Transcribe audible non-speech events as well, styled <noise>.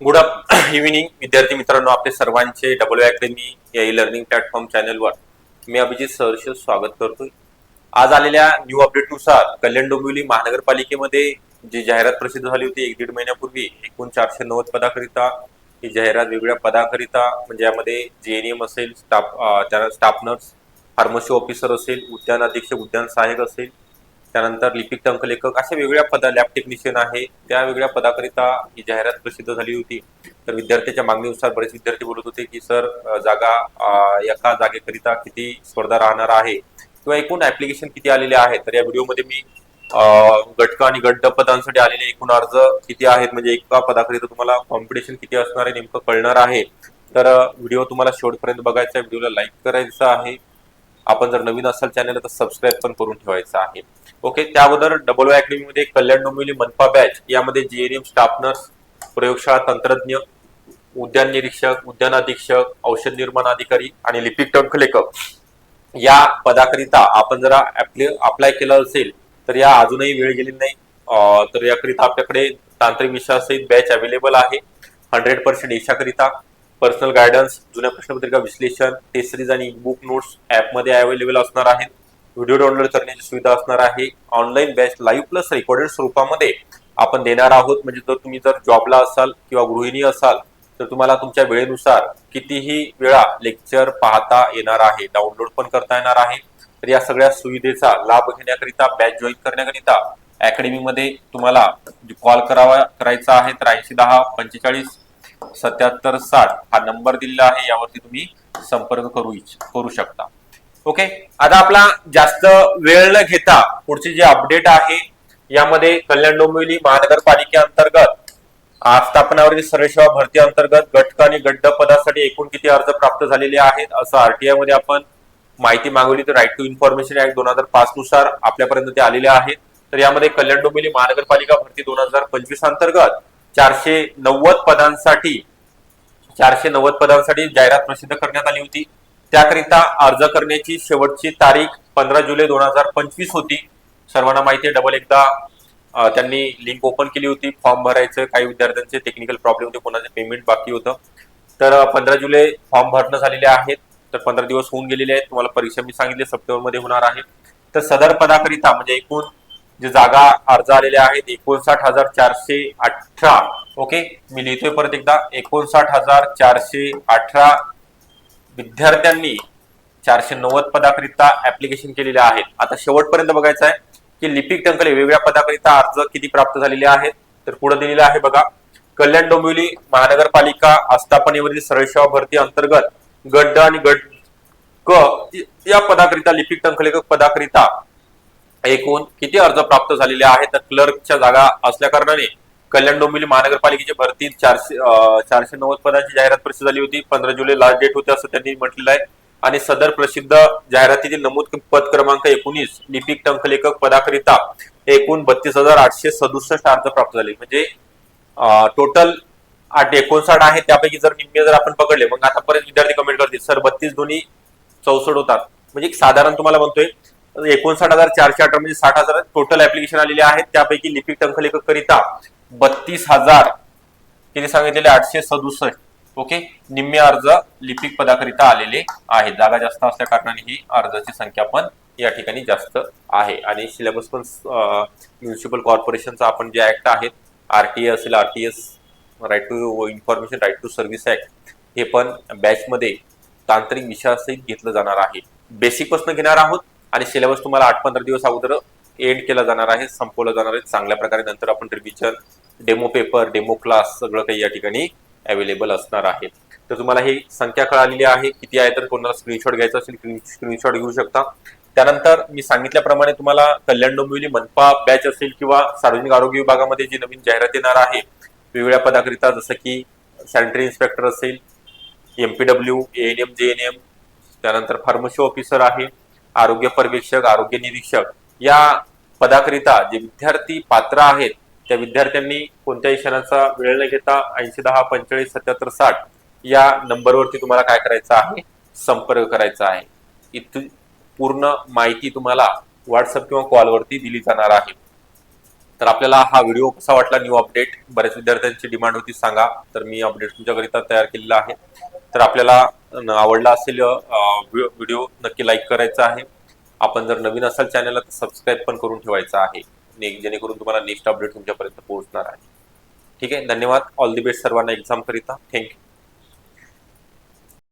Good evening <clears throat> विद्यार्थी मित्रांनो आपले सर्वांचे डबल अकॅडमी या ई लर्निंग प्लॅटफॉर्म चॅनलवर मी अभिजित सहर्ष स्वागत करतोय. आज आलेल्या न्यू अपडेटनुसार कल्याण डोंबिवली महानगरपालिकेमध्ये जी जाहिरात प्रसिद्ध झाली होती एक दीड महिन्यापूर्वी एकूण चारशे नव्वद पदाकरिता ही जाहिरात वेगवेगळ्या पदाकरिता म्हणजे यामध्ये जेएनएम असेल स्टाफ त्यानंतर स्टाफ नर्स फार्मसी ऑफिसर असेल उद्यान अधीक्षक उद्यान सहाय्यक असेल त्यानंतर लिपिक टंकलेखक अशा वेगळ्या पदा लॅब टेक्निशियन आहे. त्या वेगळ्या पदाकरिता ही जाहिरात प्रसिद्ध झाली होती. तर विद्यार्थ्याच्या मागणीनुसार बरेच विद्यार्थी बोलत होते की सर जागा एका जागेकरिता किती स्पर्धा राहणार आहे? किंवा एकूण ऍप्लिकेशन किती आलेले आहेत? तर या व्हिडिओमध्ये मी गटक आणि गड्ड पदांसाठी आलेले एकूण अर्ज किती आहेत? म्हणजे एका पदाकरिता तुम्हाला कॉम्पिटिशन किती असणार आहे? नेमकं कळणार आहे. तर व्हिडिओ तुम्हाला शेवटपर्यंत बघायचा आहे. व्हिडिओला लाईक करायचा आहे. आपण जर नवीन असाल चॅनल तर सबस्क्राईब पण करून ठेवायचं आहे. ओके त्या अगोदर डबल अकॅडमी मध्ये कल्याण डोंबिवली मनपा बॅच यामध्ये जीएनएम स्टाफ नर्स प्रयोगशाळा तंत्रज्ञ उद्यान निरीक्षक उद्यान अधीक्षक औषध निर्माण अधिकारी आणि लिपिक टंकलेखक या पदाकरिता आपण जरा अप्लाय केलं असेल तर या अजूनही वेळ गेली नाही. तर याकरिता आपल्याकडे तांत्रिक विषयासहित बॅच अवेलेबल आहे. हंड्रेड पर्सेंट यशाकरिता पर्सनल गायडन्स जुन्या प्रश्नपत्रिका विश्लेषण टेस्ट सिरीज आणि बुक नोट्स ॲपमध्ये अवेलेबल असणार आहेत. व्हिडिओ डाउनलोड करण्याची सुविधा असणार आहे. Online batch live plus recorded स्वरूपामध्ये आपण देणार आहोत. म्हणजे जर तुम्ही जर जॉबला असाल किंवा गृहिणी असाल तर तुम्हाला तुमच्या वेळेनुसार कितीही वेळा लेक्चर पाहता येणार आहे डाउनलोड पण करता येणार आहे. तर या सगळ्या सुविधेचा लाभ घेण्याकरिता बॅच जॉईन करण्याकरिता अकॅडमीमध्ये तुम्हाला कॉल करावा करायचा आहे. तर ऐंशी दहा पंचेचाळीस सत्याहत्तर साठ हा नंबर दिलेला आहे यावरती तुम्ही संपर्क करू इच्छ करू शकता. ओके? आता आपला जास्त वेळ न घेता पुढचे जे अपडेट आहे यामध्ये कल्याण डोंबिवली महानगरपालिकेअंतर्गत आस्थापनावरील सर्वसेवा भरती अंतर्गत गटक आणि गड्ड पदासाठी एकूण किती अर्ज प्राप्त झालेले आहेत असं आरटीआयमध्ये आपण माहिती मागवली. तर राईट टू इन्फॉर्मेशन ऍक्ट दोन हजार पाच नुसार आपल्यापर्यंत ते आलेले आहेत. तर यामध्ये कल्याण डोंबिवली महानगरपालिका भरती दोन हजार पंचवीस अंतर्गत चारशे नव्वद पदांसाठी चारशे नव्वद पदांसाठी जाहिरात प्रसिद्ध करण्यात आली होती. त्याकरिता अर्ज करण्याची शेवटची तारीख पंधरा जुलै दोन हजार पंचवीस होती. सर्वांना माहिती आहे डबल एकदा त्यांनी लिंक ओपन केली होती. फॉर्म भरायचं काही विद्यार्थ्यांचे टेक्निकल प्रॉब्लेम होते कोणाचे पेमेंट बाकी होतं. तर पंधरा जुलै फॉर्म भरणं झालेले आहेत. तर पंधरा दिवस होऊन गेलेले आहेत. तुम्हाला परीक्षा मी सांगितले सप्टेंबरमध्ये होणार आहे. तर सदर पदाकरिता म्हणजे एकूण जे जागा अर्ज आलेल्या आहेत एकोणसाठ हजार चारशे अठरा. ओके मी लिहितोय परत एकदा. एकोणसाठ हजार चारशे अठरा विद्यार्थ्यांनी चारशे नव्वद पदाकरिता ऍप्लिकेशन केलेले आहेत. आता शेवटपर्यंत बघायचं आहे की लिपिक टंकले वेगवेगळ्या पदाकरिता अर्ज किती प्राप्त झालेले आहेत. तर पुढे दिलेलं आहे बघा. कल्याण डोंबिवली महानगरपालिका आस्थापनेवरील सरळसेवा भरती अंतर्गत गड्ड आणि गट क या पदाकरिता लिपिक टंकलेखक पदाकरिता एकूण किती अर्ज प्राप्त झालेले आहेत? तर क्लर्कच्या जागा असल्या कारणाने कल्याण डोंबिवली महानगरपालिकेची भरती चारशे चारशे नव्वद पदांची जाहिरात प्रसिद्ध झाली होती. पंधरा जुलै लास्ट डेट होते असं त्यांनी म्हटलेलं आहे. आणि सदर प्रसिद्ध जाहिरातीतील नमूद पद क्रमांक एकोणीस लिपिक टंकलेखक पदाकरिता एकूण बत्तीस हजार आठशे सदुसष्ट अर्ज प्राप्त झाले. म्हणजे टोटल आठ एकोणसाठ आहे. त्यापैकी जर निम्मे जर आपण पकडले मग आता परत विद्यार्थी कमेंट करतील सर बत्तीस दोन्ही चौसष्ट होतात. म्हणजे एक साधारण तुम्हाला म्हणतोय एकोणसाठ हजार चारशे अठरा म्हणजे साठ हजार टोटल ऍप्लिकेशन आलेले आहेत. त्यापैकी लिपिक टंकलेखक करिता बत्तीस हजार किती सांगितलेले? आठशे सदुसष्ट. ओके निम्मे अर्ज लिपिक पदाकरिता आलेले आहेत. जागा जास्त असल्या कारणाने ही अर्जाची संख्या पण या ठिकाणी जास्त आहे. आणि सिलेबस पण म्युन्सिपल कॉर्पोरेशनचा आपण जे ऍक्ट आहेत आरटीए असेल RTS right to information right to service act हे पण बॅचमध्ये तांत्रिक विषयासहित घेतलं जाणार आहे. बेसिकपासून घेणार आहोत. आणि सिलेबस तुम्हाला आठ पंधरा दिवस अगोदर एंड केला जाणार आहे संपवलं जाणार आहे. चांगल्या प्रकारे नंतर आपण revision demo paper demo class सगळं काही या ठिकाणी अवेलेबल असणार आहे. तर तुम्हाला ही संख्या कळालेली आहे. किती आहे तर कोणाला स्क्रीनशॉट घ्यायचा असेल स्क्रीनशॉट घेऊ शकता. त्यानंतर मी सांगितल्याप्रमाणे तुम्हाला कल्याण डोंबिवली मनपा बॅच असेल किंवा सार्वजनिक आरोग्य विभागामध्ये जी नवीन जाहिरात येणार आहे वेगवेगळ्या पदाकरिता जसं की सॅनिटरी इन्स्पेक्टर असेल एमपीडब्ल्यू एएनएम जेएनएम त्यानंतर फार्मसी ऑफिसर आहे. आरोग्य पर्यवेक्षक आरोग्य निरीक्षक या पदाकरिता जे विद्यार्थी पात्र आहेत त्या विद्यार्थ्यांनी कोणत्याही क्षणाचा वेळ न घेता ऐंशी दहा पंचेचाळीस सत्याहत्तर साठ या नंबरवरती तुम्हाला काय करायचं आहे? संपर्क करायचा आहे. इथून पूर्ण माहिती तुम्हाला व्हॉट्सअप किंवा कॉलवरती दिली जाणार आहे. तर आपल्याला हा व्हिडिओ कसा वाटला? न्यू अपडेट बऱ्याच विद्यार्थ्यांची डिमांड होती सांगा. तर मी अपडेट तुमच्याकरिता तयार केलेला आहे. तर आपल्याला आवडला असेल व्हिडिओ नक्की लाईक करायचा आहे. आपण जर नवीन असाल चॅनलला तर सबस्क्राईब पण करून ठेवायचा आहे. जेणेकरून तुम्हाला नेक्स्ट अपडेट तुमच्यापर्यंत पोहोचणार आहे. ठीक आहे? धन्यवाद. ऑल दी बेस्ट सर्वांना एक्झाम करिता. Thank you